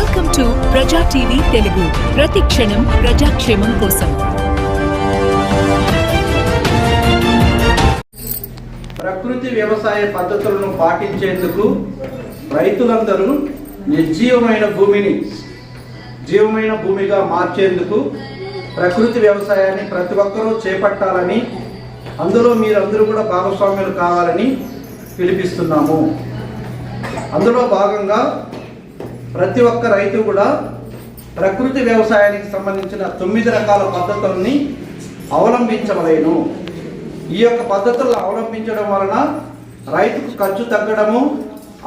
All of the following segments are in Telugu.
Welcome to Praja TV Telugu ప్రతి క్షణం ప్రజాక్షేమం కోసం. ప్రకృతి వ్యవసాయ పద్ధతులను పాటించేందుకు రైతులందరూ నిర్జీవమైన భూమిని జీవమైన భూమిగా మార్చేందుకు ప్రకృతి వ్యవసాయాన్ని ప్రతి ఒక్కరూ చేపట్టాలని అందులో మీరందరూ కూడా భాగస్వామ్యులు కావాలని పిలిపిస్తున్నాము. అందులో భాగంగా ప్రతి ఒక్క రైతు కూడా ప్రకృతి వ్యవసాయానికి సంబంధించిన తొమ్మిది రకాల పద్ధతుల్ని అవలంబించవలేను. ఈ యొక్క పద్ధతులను అవలంబించడం వలన రైతుకు ఖర్చు తగ్గడము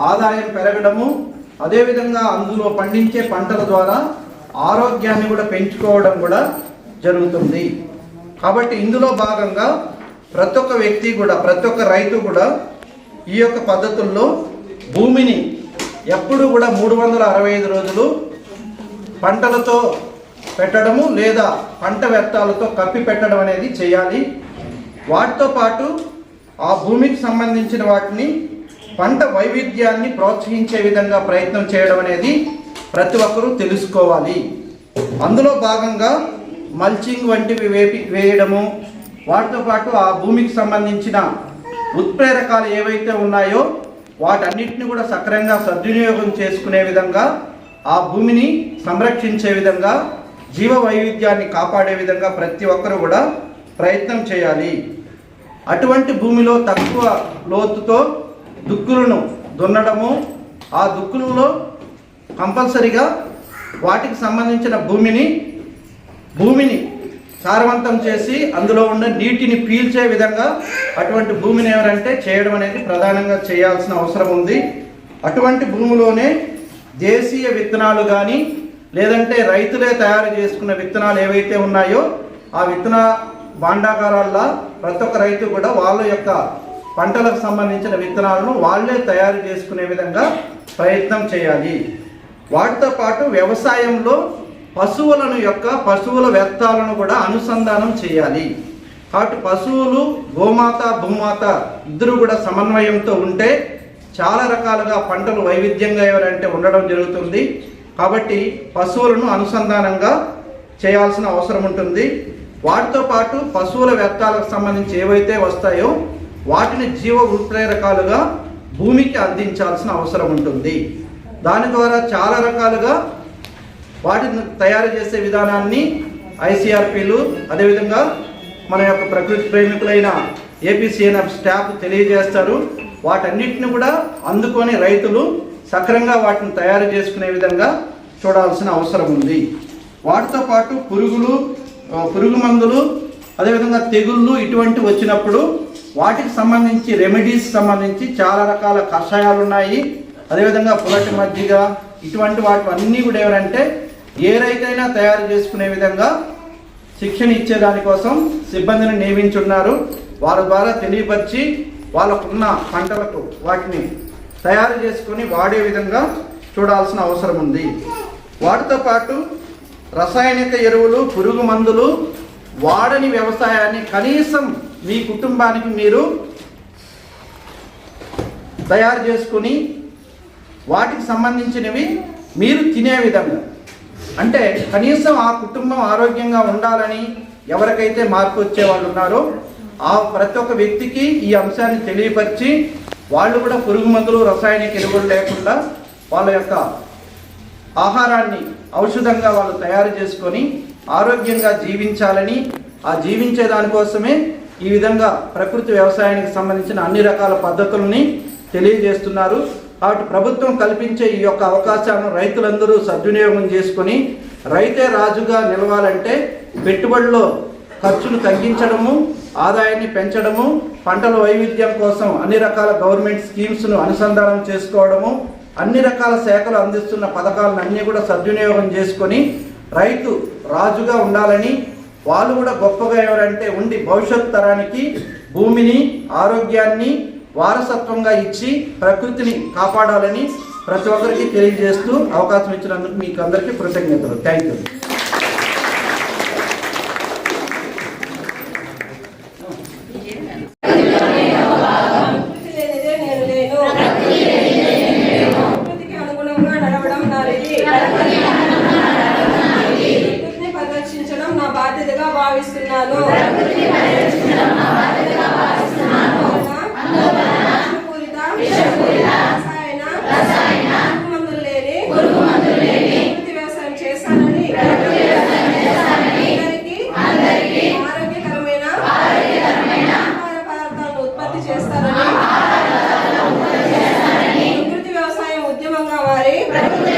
ఆదాయం పెరగడము అదేవిధంగా అందులో పండించే పంటల ద్వారా ఆరోగ్యాన్ని కూడా పెంచుకోవడం కూడా జరుగుతుంది. కాబట్టి ఇందులో భాగంగా ప్రతి ఒక్క వ్యక్తి కూడా ప్రతి ఒక్క రైతు కూడా ఈ యొక్క పద్ధతుల్లో భూమిని ఎప్పుడు కూడా మూడు వందల అరవై ఐదు రోజులు పంటలతో పెట్టడము లేదా పంట వ్యర్థాలతో కప్పి పెట్టడం అనేది చేయాలి. వాటితో పాటు ఆ భూమికి సంబంధించిన వాటిని పంట వైవిధ్యాన్ని ప్రోత్సహించే విధంగా ప్రయత్నం చేయడం అనేది ప్రతి ఒక్కరూ తెలుసుకోవాలి. అందులో భాగంగా మల్చింగ్ వంటివి వేపి వేయడము వాటితో పాటు ఆ భూమికి సంబంధించిన ఉత్ప్రేరకాలు ఏవైతే ఉన్నాయో వాటన్నిటిని కూడా సక్రమంగా సద్వినియోగం చేసుకునే విధంగా ఆ భూమిని సంరక్షించే విధంగా జీవ వైవిధ్యాన్ని కాపాడే విధంగా ప్రతి ఒక్కరూ కూడా ప్రయత్నం చేయాలి. అటువంటి భూమిలో తక్కువ లోతుతో దుక్కులను దున్నడము ఆ దుక్కులలో కంపల్సరిగా వాటికి సంబంధించిన భూమిని భూమిని సారవంతం చేసి అందులో ఉన్న నీటిని పీల్చే విధంగా అటువంటి భూమిని ఎవరంటే చేయడం అనేది ప్రధానంగా చేయాల్సిన అవసరం ఉంది. అటువంటి భూమిలోనే దేశీయ విత్తనాలు కానీ లేదంటే రైతులే తయారు చేసుకున్న విత్తనాలు ఏవైతే ఉన్నాయో ఆ విత్తన భాండాగారాల్లో ప్రతి ఒక్క రైతు కూడా వాళ్ళ యొక్క పంటలకు సంబంధించిన విత్తనాలను వాళ్ళే తయారు చేసుకునే విధంగా ప్రయత్నం చేయాలి. వాటితో పాటు వ్యవసాయంలో పశువులను యొక్క పశువుల వ్యర్థాలను కూడా అనుసంధానం చేయాలి. కాబట్టి పశువులు గోమాత భూమాత ఇద్దరు కూడా సమన్వయంతో ఉంటే చాలా రకాలుగా పంటలు వైవిధ్యంగా ఎవరంటే ఉండడం జరుగుతుంది. కాబట్టి పశువులను అనుసంధానంగా చేయాల్సిన అవసరం ఉంటుంది. వాటితో పాటు పశువుల వ్యర్థాలకు సంబంధించి ఏవైతే వస్తాయో వాటిని జీవ ఉత్ప్రేరకాలుగా భూమికి అందించాల్సిన అవసరం ఉంటుంది. దాని ద్వారా చాలా రకాలుగా వాటిని తయారు చేసే విధానాన్ని ఐసీఆర్పీలు అదేవిధంగా మన యొక్క ప్రకృతి ప్రేమికులైన ఏపీసీఎన్ఎఫ్ స్టాఫ్ తెలియజేస్తారు. వాటన్నిటిని కూడా అందుకొని రైతులు సక్రంగా వాటిని తయారు చేసుకునే విధంగా చూడాల్సిన అవసరం ఉంది. వాటితో పాటు పురుగులు పురుగు మందులు అదేవిధంగా తెగుళ్ళు ఇటువంటి వచ్చినప్పుడు వాటికి సంబంధించి రెమెడీస్ సంబంధించి చాలా రకాల కషాయాలు ఉన్నాయి అదేవిధంగా పులటి మజ్జిగ ఇటువంటి వాటి అన్నీ కూడా ఎవరంటే ఏ రైతైనా తయారు చేసుకునే విధంగా శిక్షణ ఇచ్చేదానికోసం సిబ్బందిని నియమించున్నారు. వాళ్ళ ద్వారా తెలియపరిచి వాళ్ళకున్న పంటలకు వాటిని తయారు చేసుకొని వాడే విధంగా చూడాల్సిన అవసరం ఉంది. వాటితో పాటు రసాయనిక ఎరువులు పురుగు మందులు వాడని వ్యవసాయాన్ని కనీసం మీ కుటుంబానికి మీరు తయారు చేసుకుని వాటికి సంబంధించినవి మీరు తినే విధంగా అంటే కనీసం ఆ కుటుంబం ఆరోగ్యంగా ఉండాలని ఎవరికైతే మార్పు వచ్చే వాళ్ళు ఉన్నారో ఆ ప్రతి ఒక్క వ్యక్తికి ఈ అంశాన్ని తెలియపరిచి వాళ్ళు కూడా పురుగు మందులు రసాయనిక ఎరువులు లేకుండా వాళ్ళ యొక్క ఆహారాన్ని ఔషధంగా వాళ్ళు తయారు చేసుకొని ఆరోగ్యంగా జీవించాలని ఆ జీవించే దానికోసమే ఈ విధంగా ప్రకృతి వ్యవసాయానికి సంబంధించిన అన్ని రకాల పద్ధతుల్ని తెలియజేస్తున్నారు. కాబట్టి ప్రభుత్వం కల్పించే ఈ యొక్క అవకాశాలను రైతులందరూ సద్వినియోగం చేసుకొని రైతే రాజుగా నిలవాలంటే పెట్టుబడిలో ఖర్చులు తగ్గించడము ఆదాయాన్ని పెంచడము పంటల వైవిధ్యం కోసం అన్ని రకాల గవర్నమెంట్ స్కీమ్స్ను అనుసంధానం చేసుకోవడము అన్ని రకాల శాఖలు అందిస్తున్న పథకాలను అన్నీ కూడా సద్వినియోగం చేసుకొని రైతు రాజుగా ఉండాలని వాళ్ళు కూడా గొప్పగా ఎవరంటే ఉండి భవిష్యత్ తరానికి భూమిని ఆరోగ్యాన్ని వారసత్వంగా ఇచ్చి ప్రకృతిని కాపాడాలని ప్రతి ఒక్కరికి తెలియజేస్తూ అవకాశం ఇచ్చినందుకు మీకు అందరికీ కృతజ్ఞతలు. థ్యాంక్ యూ లేనిదే నా బాధ్యతగా భావిస్తున్నాను. प्रभु